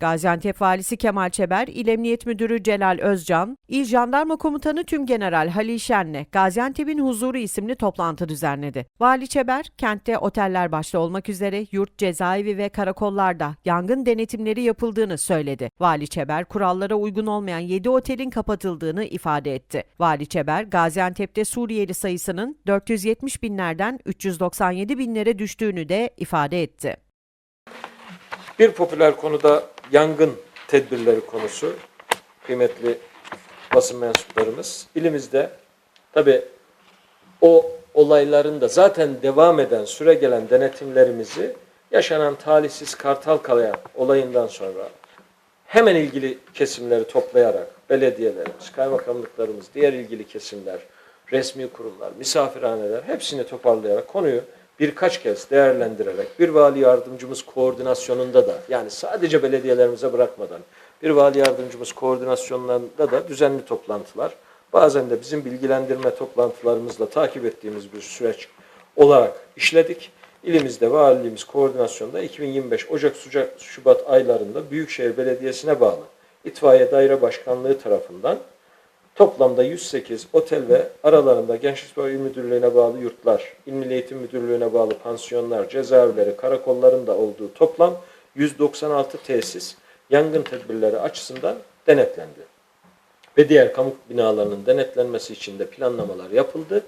Gaziantep Valisi Kemal Çeber, İl Emniyet Müdürü Celal Özcan, İl Jandarma Komutanı Tümgeneral Halil Şen'le Gaziantep'in Huzuru isimli toplantı düzenledi. Vali Çeber, kentte oteller başta olmak üzere yurt, cezaevi ve karakollarda yangın denetimleri yapıldığını söyledi. Vali Çeber, kurallara uygun olmayan 7 otelin kapatıldığını ifade etti. Vali Çeber, Gaziantep'te Suriyeli sayısının 470 binlerden 397 binlere düştüğünü de ifade etti. Bir popüler konuda yangın tedbirleri konusu. Kıymetli basın mensuplarımız. İlimizde tabi o olayların da zaten devam eden, süre gelen denetimlerimizi yaşanan talihsiz Kartal Kalaya olayından sonra hemen ilgili kesimleri toplayarak belediyelerimiz, kaymakamlıklarımız, diğer ilgili kesimler, resmi kurumlar, misafirhaneler hepsini toparlayarak konuyu birkaç kez değerlendirerek bir vali yardımcımız koordinasyonunda da yani sadece belediyelerimize bırakmadan bir vali yardımcımız koordinasyonlarında da düzenli toplantılar bazen de bizim bilgilendirme toplantılarımızla takip ettiğimiz bir süreç olarak işledik. İlimizde valiliğimiz koordinasyonda 2025 Ocak Şubat aylarında Büyükşehir Belediyesi'ne bağlı İtfaiye Daire Başkanlığı tarafından Toplamda 108 otel ve aralarında Gençlik ve İl Müdürlüğü'ne bağlı yurtlar, İl Milli Eğitim Müdürlüğü'ne bağlı pansiyonlar, cezaevleri, karakolların da olduğu toplam 196 tesis yangın tedbirleri açısından denetlendi. Ve diğer kamu binalarının denetlenmesi için de planlamalar yapıldı.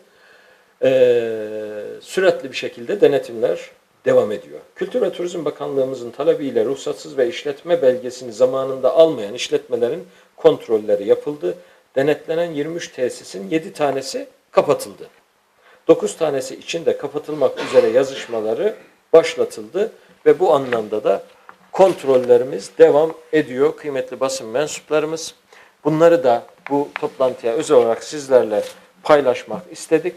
Ee, süratli bir şekilde denetimler devam ediyor. Kültür ve Turizm Bakanlığımızın talebiyle ruhsatsız ve işletme belgesini zamanında almayan işletmelerin kontrolleri yapıldı. Denetlenen 23 tesisin 7 tanesi kapatıldı. 9 tanesi için de kapatılmak üzere yazışmaları başlatıldı ve bu anlamda da kontrollerimiz devam ediyor kıymetli basın mensuplarımız. Bunları da bu toplantıya özel olarak sizlerle paylaşmak istedik.